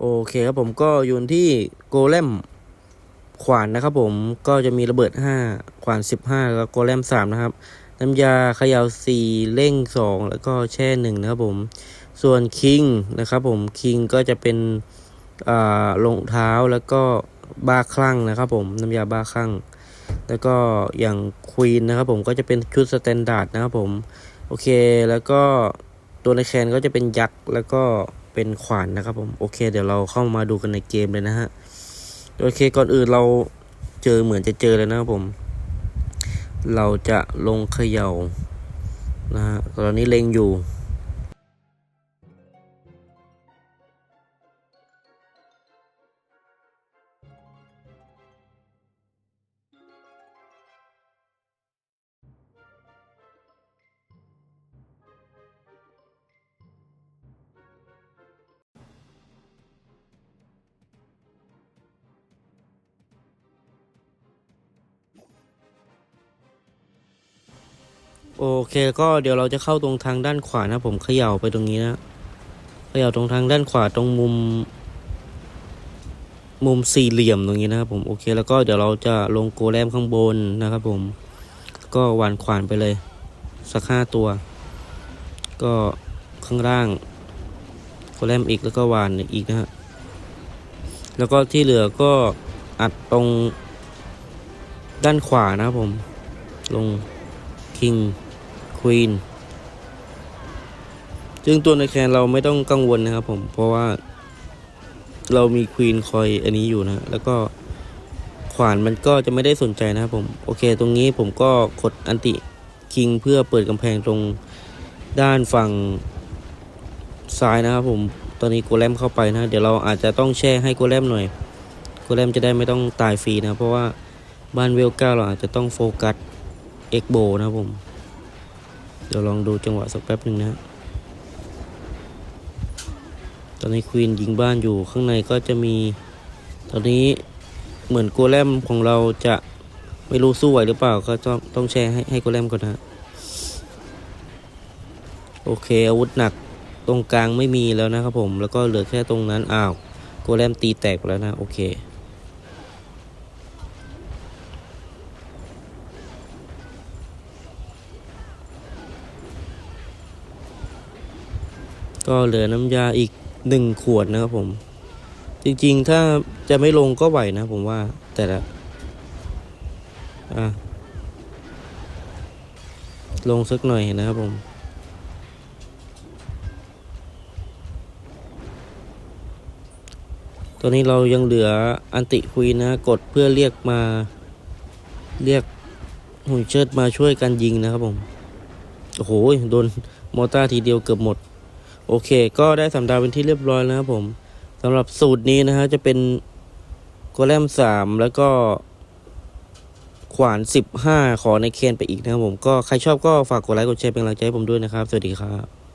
โอเคครับผมก็อยู่ที่โกเลมขวานนะครับผมก็จะมีระเบิด 5 ขวาน 15 แล้วโกเลม 3 นะครับ น้ำยาเขย่า4เร่ง 2 แล้วก็แช่ 1 นะครับผม ส่วนคิงนะครับผมคิงก็จะเป็นรองเท้าแล้วก็บ้าคลั่งนะครับผมน้ำยาบ้าคลั่ง แล้วก็อย่างควีนนะครับผมก็จะเป็นชุดสแตนดาร์ดนะครับผม โอเคแล้วก็ตัวในแคนก็จะเป็นยักษ์แล้วก็ เป็นขวานนะครับผมโอเค เดี๋ยวเราเข้ามาดูกันในเกมเลยนะฮะโอเคก่อนอื่นเราเจอเหมือนจะเจอเลยนะครับผม เราจะลงเขย่านะฮะตอนนี้เล็งอยู่ โอเคก็เดี๋ยวเราจะเข้าตรงทางด้านขวานะผมเขย่าไปตรงนี้นะเขย่าตรงทางด้านขวาตรงมุม มุมสี่เหลี่ยมตรงนี้นะครับผมโอเคแล้วก็เดี๋ยวเราจะลงโกแลมข้างบนนะครับผม ก็หวานขวานไปเลย สักห้าตัว ก็ข้างล่างโกแลมอีกแล้วก็หวานอีกนะฮะแล้วก็ที่เหลือก็อัดตรงด้านขวานะครับผมลงคิง วีนซึ่งตัวในแคนเราไม่ต้องกังวลนะครับผมเพราะว่า เรามีควีนคอยอันนี้อยู่นะ แล้วก็ขวานมันก็จะไม่ได้สนใจนะครับผม โอเค ตรงนี้ผมก็กดอันติคิงเพื่อเปิดกำแพงตรงด้านฝั่งซ้ายนะครับผม ตอนนี้โกเลมเข้าไปนะ เดี๋ยวเราอาจจะต้องแช่ให้โกเลมหน่อย โกเลมจะได้ไม่ต้องตายฟรีนะ เพราะว่าบ้านเวลก้าเราอาจจะต้องโฟกัสเอ็กโบนะครับผม เดี๋ยวลองดูจังหวะสักแป๊บหนึ่งนะตอนนี้ควีนยิงบ้านอยู่ข้างในก็จะมี ตอนนี้เหมือนโกเลมของเราจะไม่รู้สู้ไหวหรือเปล่าก็ต้องต้องแชร์ให้ให้โกเลมก่อนนะโอเคอาวุธหนักตรงกลางไม่มีแล้วนะครับผมแล้วก็เหลือแค่ตรงนั้นอ้าวโกเลมตีแตกไปแล้วนะโอเค ก็เหลือน้ำยาอีกหนึ่งขวดนะครับผม จริงๆถ้าจะไม่ลงก็ไหวนะผมว่าแต่ละอะลงสักหน่อยนะครับผมตอนนี้เรายังเหลืออันติควีนนะ กดเพื่อเรียกมา เรียกหุ่นเชิดมาช่วยกันยิงนะครับผม โอ้โห โดนมอต้าทีเดียวเกือบหมด โอเค ก็ได้สำดาวเป็นที่เรียบร้อยแล้วครับผมสำหรับสูตรนี้นะฮะจะเป็นโกเลมสามแล้วก็ขวานสิบห้าขอในเคนไปอีกนะครับผมก็ใครชอบก็ฝากกดไลค์กดแชร์เป็นกำลังใจให้ผมด้วยนะครับ สวัสดีครับ